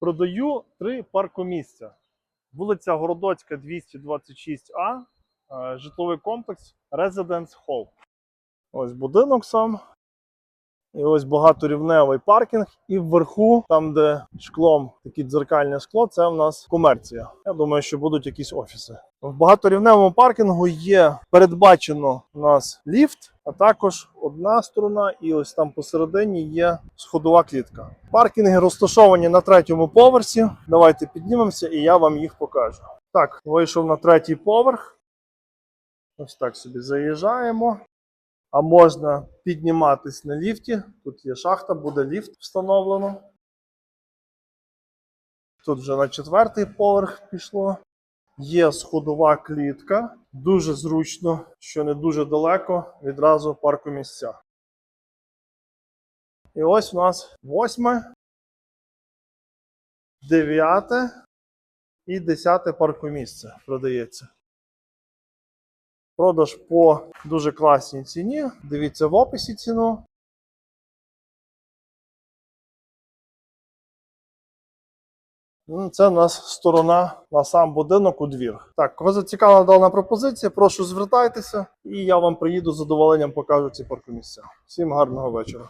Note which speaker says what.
Speaker 1: Продаю три паркомісця. Вулиця Городоцька, 226А, е, житловий комплекс Residence Hall. Ось будинок сам. І ось багаторівневий паркінг. І вверху, там, де шклом, таке дзеркальне скло, це в нас комерція. Я думаю, що будуть якісь офіси. В багаторівневому паркінгу є передбачено у нас ліфт, а також одна сторона, і ось там посередині є сходова клітка. Паркінги розташовані на третьому поверсі. Давайте піднімемося, і я вам їх покажу. Так, вийшов на третій поверх. Ось так собі заїжджаємо. А можна підніматись на ліфті. Тут є шахта, буде ліфт встановлено. Тут вже на четвертий поверх пішло. Є сходова клітка. Дуже зручно, що не дуже далеко, відразу паркомісця. І ось у нас восьме, дев'яте і десяте паркомісце продається. Продаж по дуже класній ціні. Дивіться в описі ціну. Ну, Це у нас сторона на сам будинок у двір. Так, кого зацікавила дана пропозиція, прошу звертайтеся, і я вам приїду з задоволенням покажу ці паркомісця. Всім гарного вечора.